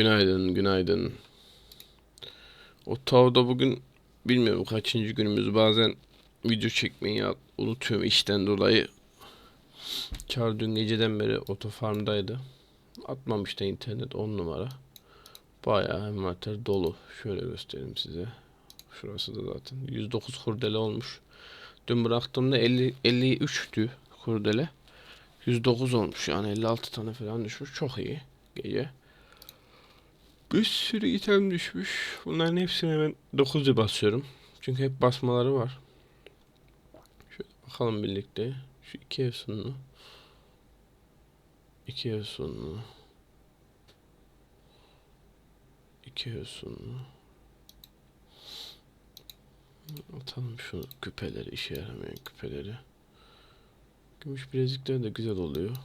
Günaydın, günaydın. O bugün bilmiyorum kaçıncı günümüz bazen video çekmeyi unutuyorum işten dolayı. Çağrı dün geceden beri otofarmdaydı. Atmamış da internet 10 numara. Bayağı envanter dolu. Şöyle göstereyim size. Şurası da zaten 109 kurdele olmuş. Dün bıraktığımda 50 53'tü kurdele. 109 olmuş yani 56 tane falan düşmüş. Çok iyi gece. Bir sürü item düşmüş. Bunların hepsine ben 9'u basıyorum. Çünkü hep basmaları var. Şöyle bakalım birlikte. Şu iki efsunlu. İki efsunlu. İki efsunlu. Atalım şu küpeleri, işe yaramayan küpeleri. Gümüş bilezikler de güzel oluyor.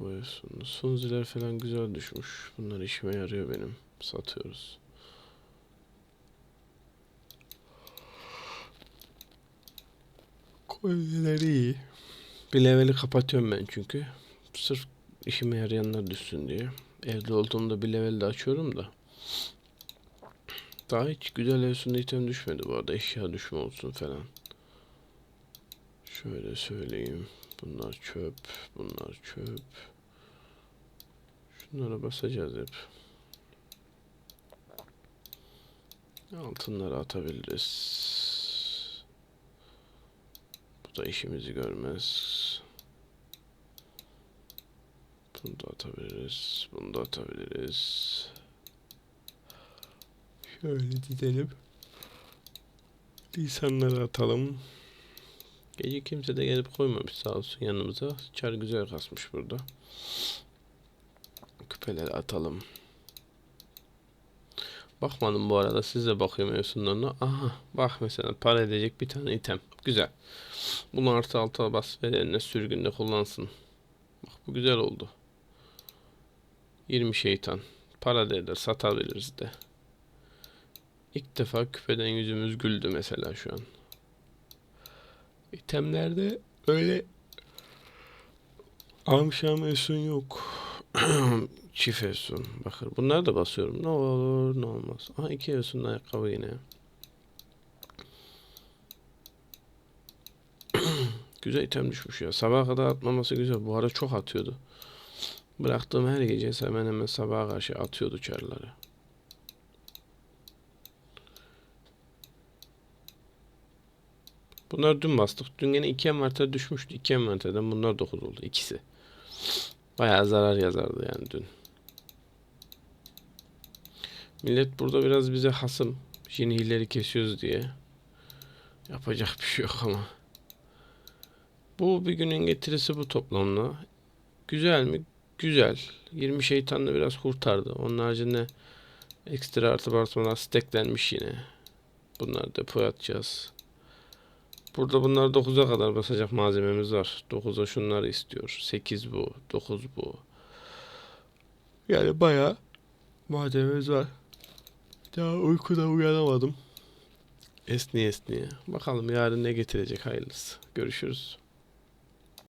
Efsunlu. Sunziler falan güzel düşmüş. Bunlar işime yarıyor benim. Satıyoruz. Kolyeleri iyi. Bir leveli kapatıyorum ben çünkü. Sırf işime yarayanlar düşsün diye. Evde olduğumda bir level de açıyorum da. Daha hiç güzel efsunlu item düşmedi bu arada. Eşya düşme olsun falan. Şöyle söyleyeyim. Bunlar çöp. Bunlar çöp. Şunlara basacağız hep. Altınları atabiliriz. Bu da işimizi görmez. Bunu da atabiliriz. Bunu da atabiliriz. Şöyle gidelim. İnsanları atalım. Gece kimse de gelip koymamış sağ olsun yanımıza. Çar güzel kasmış burada. Küpeleri atalım. Bakmadım bu arada size bakıyorum mevsimlerine. Aha bak mesela para edecek bir tane item. Güzel. Bunu artı alta bas ve eline sürgünde kullansın. Bak bu güzel oldu. 20 şeytan. Para da eder satabiliriz de. İlk defa küpeden yüzümüz güldü mesela şu an. İtemlerde öyle amşam esun yok. Çift esun. Bakın bunları da basıyorum. Ne olur ne olmaz. Aha iki esun ayakkabı yine. güzel item düşmüş ya. Sabaha kadar atmaması güzel. Bu ara çok atıyordu. Bıraktığım her gece hemen hemen sabaha karşı atıyordu çarları. Bunlar dün bastık. Dün gene 2 envanter düşmüştü. 2 envanterden bunlar 9 oldu. ikisi. Bayağı zarar yazardı yani dün. Millet burada biraz bize hasım. Jinihileri kesiyoruz diye. Yapacak bir şey yok ama. Bu bir günün getirisi bu toplamda. Güzel mi? Güzel. 20 şeytanla biraz kurtardı. Onun haricinde ekstra artı basmalar steklenmiş yine. Bunları depoya atacağız. Burada bunlar 9'a kadar basacak malzememiz var. 9'a şunları istiyor. 8 bu, 9 bu. Yani bayağı malzememiz var. Daha uykudan uyanamadım. Esniye esniye. Bakalım yarın ne getirecek hayırlısı. Görüşürüz.